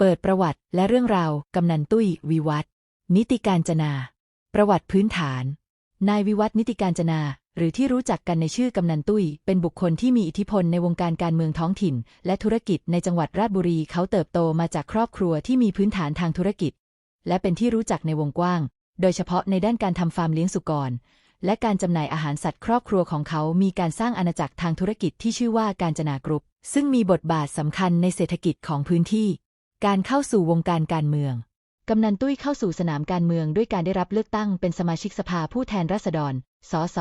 เปิดประวัติและเรื่องราวกำนันตุ้ยวิวัฒนิติการจนา ประวัติพื้นฐาน นายวิวัฒน์นิติการจนา หรือที่รู้จักกันในชื่อกำนันตุ้ย เป็นบุคคลที่มีอิทธิพลในวงการการเมืองท้องถิ่น และธุรกิจในจังหวัดราชบุรีเขาเติบโตมาจากครอบครัวที่มีพื้นฐานทางธุรกิจ และเป็นที่รู้จักในวงกว้าง โดยเฉพาะในด้านการทำฟาร์มเลี้ยงสุกร และการจำหน่ายอาหารสัตว์ครอบครัวของเขา มีการสร้างอาณาจักรทางธุรกิจที่ชื่อว่าการจนากรุ๊ปซึ่งมีบทบาทสำคัญในเศรษฐกิจของพื้นที่ การเข้าสู่วงการการเมือง กำนันตุ้ยเข้าสู่สนามการเมืองด้วยการได้รับเลือกตั้งเป็นสมาชิกสภาผู้แทนราษฎร สส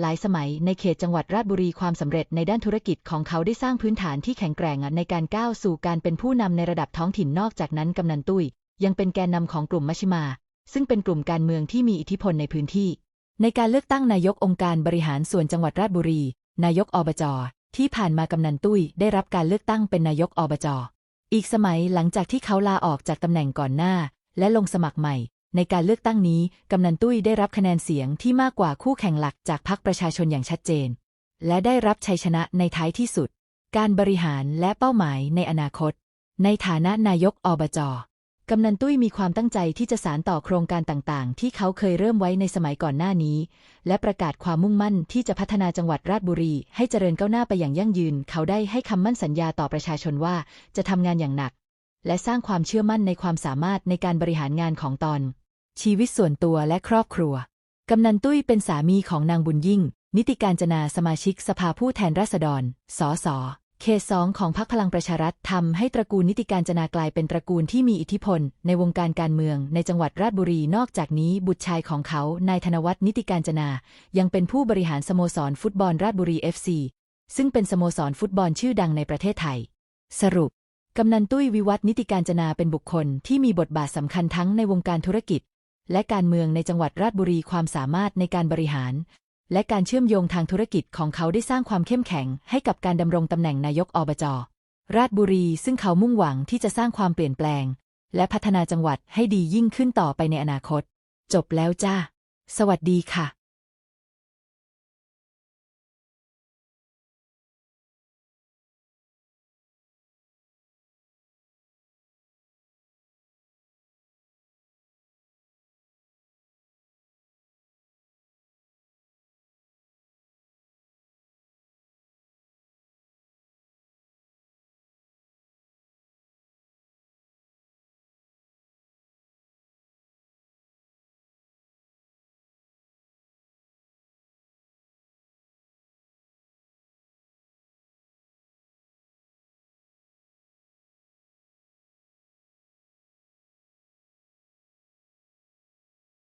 หลายสมัยในเขตจังหวัดราชบุรีความสำเร็จในด้านธุรกิจของเขาได้สร้างพื้นฐานที่แข็งแกร่งในการก้าวสู่การเป็นผู้นำในระดับท้องถิ่นนอกจากนั้นกำนันตุ้ย ยังเป็นแกนนำของกลุ่มมัชฌิมา ซึ่งเป็นกลุ่มการเมืองที่มีอิทธิพลในพื้นที่ ในการเลือกตั้งนายกองค์การบริหารส่วนจังหวัดราชบุรี นายกอบจที่ผ่านมากำนันตุ้ยได้รับการเลือกตั้งเป็นนายกอบจ อีกสมัยหลังจากที่เขาลาออกจากตำแหน่งก่อนหน้า และลงสมัครใหม่ ในการเลือกตั้งนี้ กำนันตุ้ยได้รับคะแนนเสียงที่มากกว่าคู่แข่งหลักจากพรรคประชาชนอย่างชัดเจน และได้รับชัยชนะในท้ายที่สุด การบริหารและเป้าหมายในอนาคต ในฐานะนายกอบจ กำนันตุ้ยมีความตั้งใจที่จะสานต่อโครงการต่างๆ ที่เขาเคยเริ่มไว้ในสมัยก่อนหน้านี้ และประกาศความมุ่งมั่นที่จะพัฒนาจังหวัดราชบุรี ให้เจริญก้าวหน้าไปอย่างยั่งยืน เขาได้ให้คำมั่นสัญญาต่อประชาชนว่าจะทำงานอย่างหนัก และสร้างความเชื่อมั่นในความสามารถในการบริหารงานของตนชีวิตส่วนตัวและครอบครัว กำนันตุ้ยเป็นสามีของนางบุญยิ่ง นิติการจนาสมาชิกสภาผู้แทนราษฎร สส เขตสองของพรรคพลังประชารัฐทำให้ตระกูลนิติการจนากลายเป็นตระกูลที่มีอิทธิพล ในวงการการเมืองในจังหวัดราชบุรี นอกจากนี้บุตรชายของเขา นายธนวัฒน์นิติการจนา ยังเป็นผู้บริหารสโมสรฟุตบอลราชบุรี FC ซึ่งเป็นสโมสรฟุตบอลชื่อดังในประเทศไทย สรุป กำนันตุ้ยวิวัฒนิติการจนาเป็นบุคคลที่มีบทบาทสำคัญทั้งในวงการธุรกิจ และการเมืองในจังหวัดราชบุรีความสามารถในการบริหาร และการเชื่อมโยงทางธุรกิจของเขาได้สร้างความเข้มแข็งให้กับการดำรงตำแหน่งนายกอบจ ราชบุรี ซึ่งเขามุ่งหวังที่จะสร้างความเปลี่ยนแปลง และพัฒนาจังหวัดให้ดียิ่งขึ้นต่อไปในอนาคต จบแล้วจ้า สวัสดีค่ะ